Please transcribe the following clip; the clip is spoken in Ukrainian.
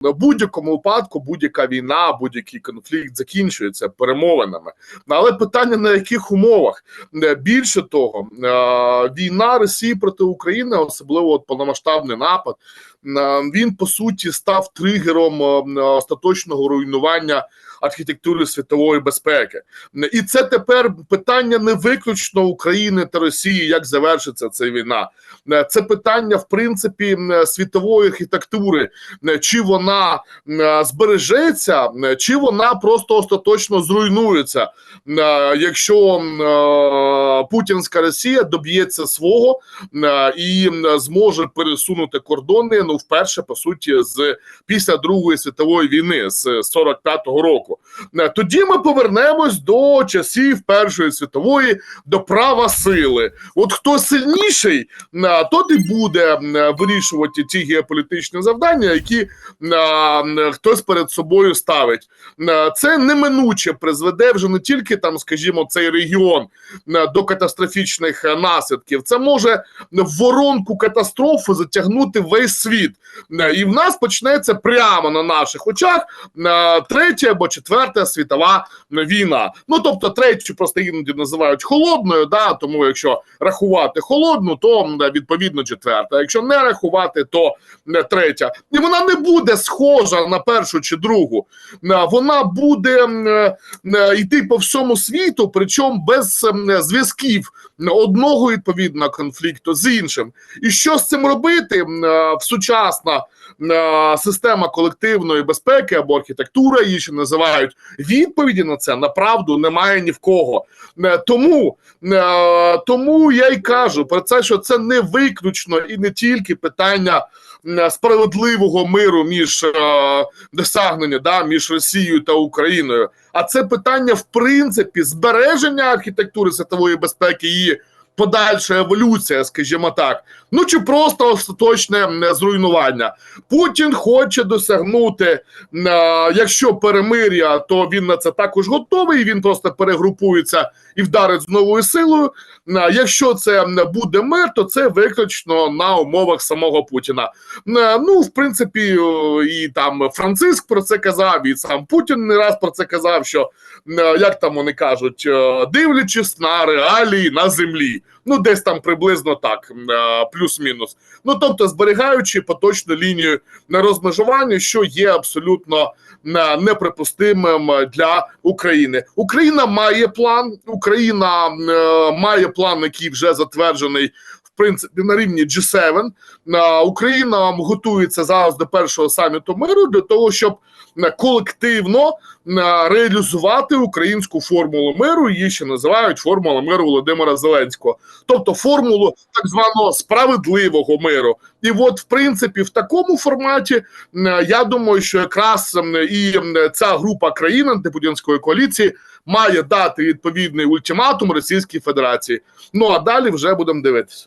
В будь-якому випадку будь-яка війна, будь-який конфлікт закінчується перемовинами. Але питання на яких умовах Е, більше того, е, війна Росії проти України, особливо от повномасштабний напад, е, він по суті став тригером остаточного руйнування архітектури світової безпеки. І це тепер питання не виключно України та Росії, як завершиться ця війна. Це питання, в принципі, світової архітектури, чи вона е, збережеться, чи вона просто остаточно зруйнується, Е, якщо е, путінська Росія доб'ється свого і зможе пересунути кордони. Ну, вперше по суті, з після Другої світової війни з 45-го року. Е, Тоді ми повернемось до часів Першої світової, до права сили. От хто сильніший, е, тот і буде е, вирішувати ті геополітичні завдання, які хтось перед собою ставить. Це неминуче призведе вже не тільки там, скажімо, цей регіон до катастрофічних наслідків. Це може в воронку катастрофи затягнути весь світ. І в нас почнеться прямо на наших очах третя або четверта світова війна. Ну тобто, третю просто іноді називають холодною, да, тому якщо рахувати холодну, то відповідно четверта. Якщо не рахувати, то е, третя. І вона не буде схожа на першу чи другу. Е, Вона буде е, е, йти по всьому світу, причому без зв'язків одного відповідно конфлікту з іншим. І що з цим робити? Е, В сучасна е, система колективної безпеки або архітектура, її ще називають відповіді на це направду немає ні в кого. Е, Тому, е, тому я й кажу про це, що це не виключно і не тільки питання справедливого миру між е, досягнення да, між Росією та Україною, а це питання в принципі збереження архітектури світової безпеки і подальша еволюція, скажімо так, ну чи просто остаточне зруйнування. Путін хоче досягнути, якщо перемир'я, то він на це також готовий. Він просто перегрупується і вдарить з новою силою. Якщо це м, буде мир, то це виключно на умовах самого Путіна. Ну, в принципі, і там Франциск про це казав, і сам Путін не раз про це казав, що як там вони кажуть, дивлячись на реалії на землі. Ну, десь там приблизно так, е, плюс-мінус. Ну тобто, зберігаючи поточну лінію на розмежування, що є абсолютно е, неприпустимим для України. Україна має план, Україна е, має план, який вже затверджений. Принципі, на рівні G7 Е, Україна готується зараз до першого саміту миру для того, щоб е, колективно е, реалізувати українську формулу миру. Її ще називають формула миру Володимира Зеленського, тобто формулу так званого справедливого миру. І от, в принципі, в такому форматі е, я думаю, що якраз і ця група країн антипутінської коаліції має дати відповідний ультиматум Російській Федерації. Ну а далі вже будемо дивитися.